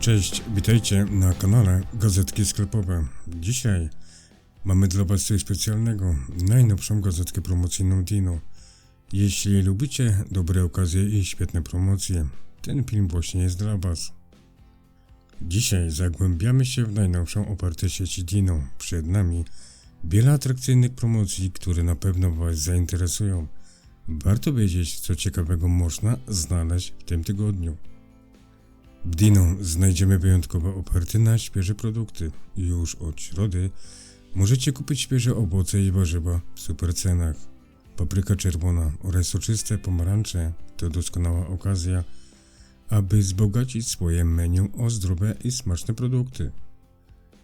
Cześć, witajcie na kanale Gazetki Sklepowe. Dzisiaj mamy dla Was coś specjalnego, najnowszą gazetkę promocyjną Dino. Jeśli lubicie dobre okazje i świetne promocje, ten film właśnie jest dla Was. Dzisiaj zagłębiamy się w najnowszą ofertę sieci Dino. Przed nami wiele atrakcyjnych promocji, które na pewno Was zainteresują. Warto wiedzieć, co ciekawego można znaleźć w tym tygodniu. W Dino znajdziemy wyjątkowe oferty na świeże produkty. Już od środy możecie kupić świeże owoce i warzywa w super cenach. Papryka czerwona oraz soczyste pomarańcze to doskonała okazja, aby wzbogacić swoje menu o zdrowe i smaczne produkty.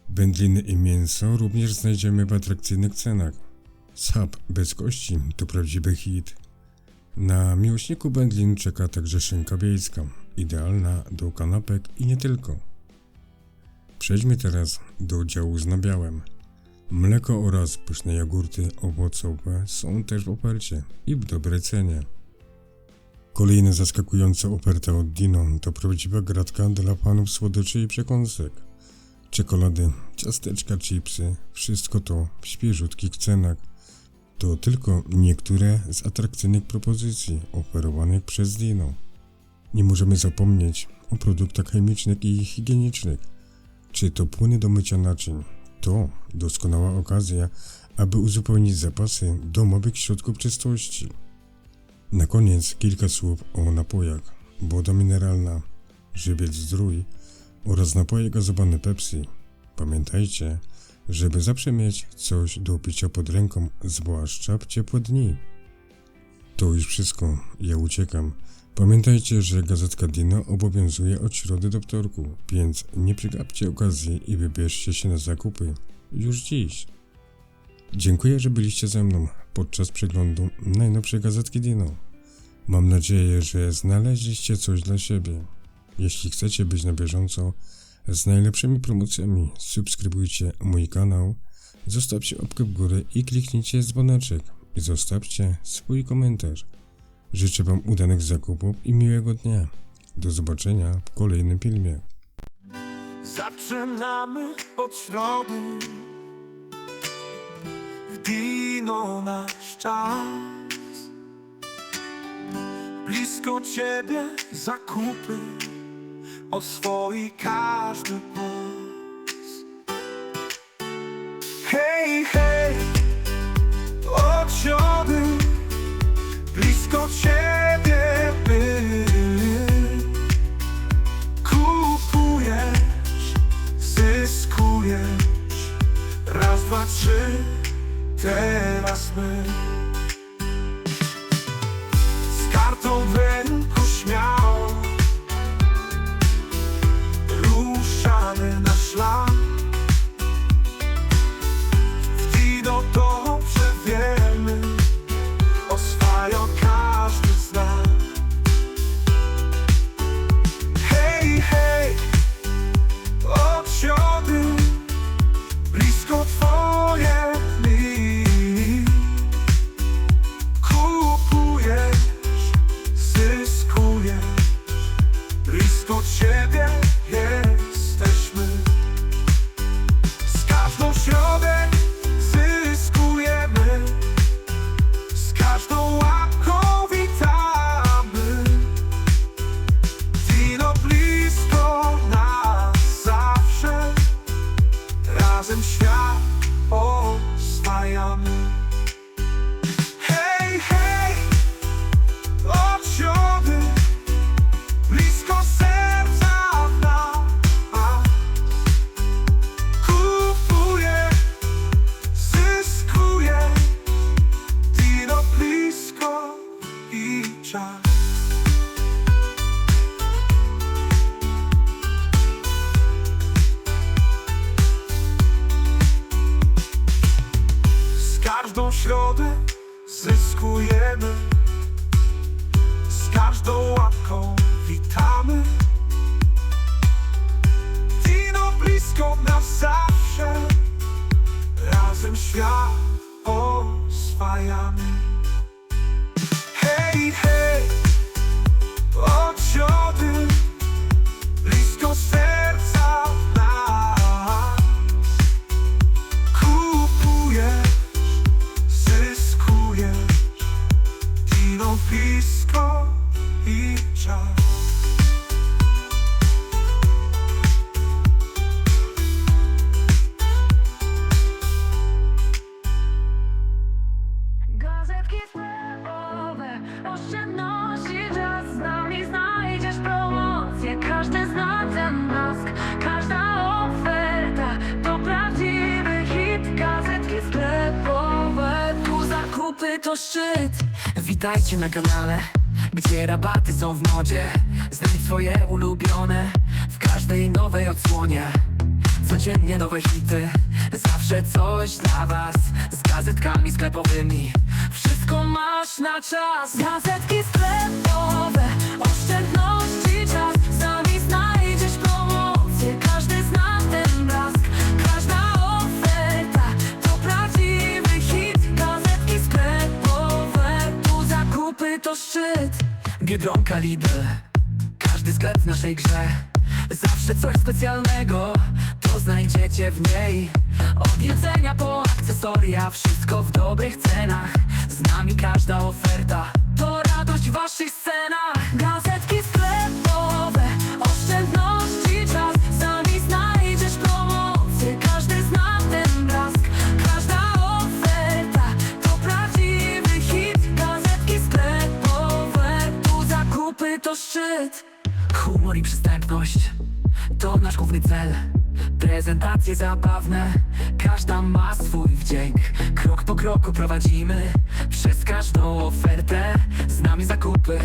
Wędliny i mięso również znajdziemy w atrakcyjnych cenach. Sap bez kości to prawdziwy hit. Na miłośniku wędlin czeka także szynka wiejska, idealna do kanapek i nie tylko. Przejdźmy teraz do działu z nabiałem. Mleko oraz pyszne jogurty owocowe są też w ofercie i w dobrej cenie. Kolejna zaskakująca oferta od Dino to prawdziwa gratka dla fanów słodyczy i przekąsek. Czekolady, ciasteczka, chipsy, wszystko to w świeżutkich cenach. To tylko niektóre z atrakcyjnych propozycji oferowanych przez Dino. Nie możemy zapomnieć o produktach chemicznych i higienicznych. Czy to płyny do mycia naczyń? To doskonała okazja, aby uzupełnić zapasy domowych środków czystości. Na koniec kilka słów o napojach. Woda mineralna, żywiec zdrój oraz napoje gazowane Pepsi. Pamiętajcie, żeby zawsze mieć coś do picia pod ręką, zwłaszcza w ciepłe dni. To już wszystko, ja uciekam. Pamiętajcie, że gazetka Dino obowiązuje od środy do wtorku, więc nie przegapcie okazji i wybierzcie się na zakupy już dziś. Dziękuję, że byliście ze mną podczas przeglądu najnowszej gazetki Dino. Mam nadzieję, że znaleźliście coś dla siebie. Jeśli chcecie być na bieżąco z najlepszymi promocjami, subskrybujcie mój kanał, zostawcie łapkę w górę i kliknijcie dzwoneczek i zostawcie swój komentarz. Życzę Wam udanych zakupów i miłego dnia. Do zobaczenia w kolejnym filmie. Zaczynamy od środy Dino nasz czas Blisko Ciebie zakupy Oswoi każdy pas Z każdą środę zyskujemy to szczyt. Witajcie na kanale, gdzie rabaty są w modzie. Znajdź swoje ulubione w każdej nowej odsłonie. Codziennie nowe hity, zawsze coś dla was. Z gazetkami sklepowymi, wszystko masz na czas. Gazetki sklepowe, oszczędności czas Biedronka Lidl, każdy sklep w naszej grze. Zawsze coś specjalnego, to znajdziecie w niej. Od jedzenia po akcesoria, wszystko w dobrych cenach. Z nami każda oferta, to radość w waszych scenach. Gazetki szczyt Humor i przystępność, to nasz główny cel. Prezentacje zabawne, każda ma swój wdzięk. Krok po kroku prowadzimy, przez każdą ofertę. Z nami zakupy,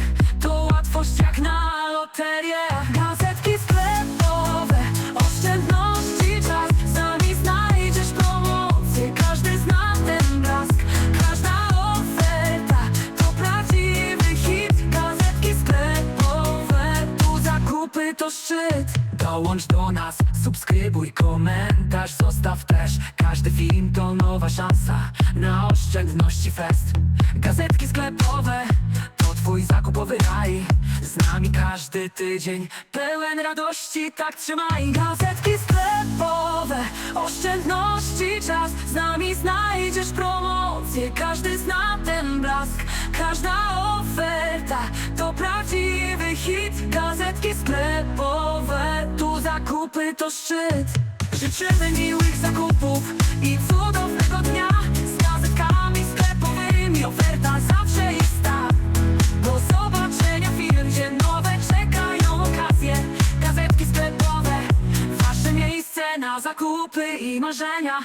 to szczyt. Dołącz do nas, subskrybuj, komentarz zostaw też. Każdy film to nowa szansa na oszczędności fest. Gazetki sklepowe twój zakupowy raj. Z nami każdy tydzień pełen radości, tak trzymaj. Gazetki sklepowe, oszczędności czas. Z nami znajdziesz promocję Każdy zna ten blask. Każda oferta to prawdziwy hit. Gazetki sklepowe, tu zakupy to szczyt. Życzymy miłych zakupów i cudownego dnia na zakupy i marzenia.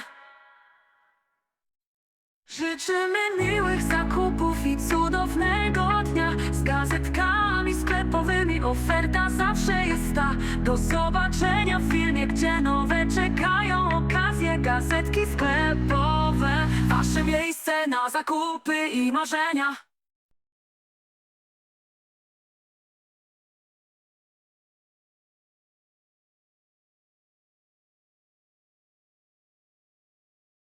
Życzymy miłych zakupów i cudownego dnia. Z gazetkami sklepowymi oferta zawsze jest ta. Do zobaczenia w filmie, gdzie nowe czekają okazje. Gazetki sklepowe, wasze miejsce na zakupy i marzenia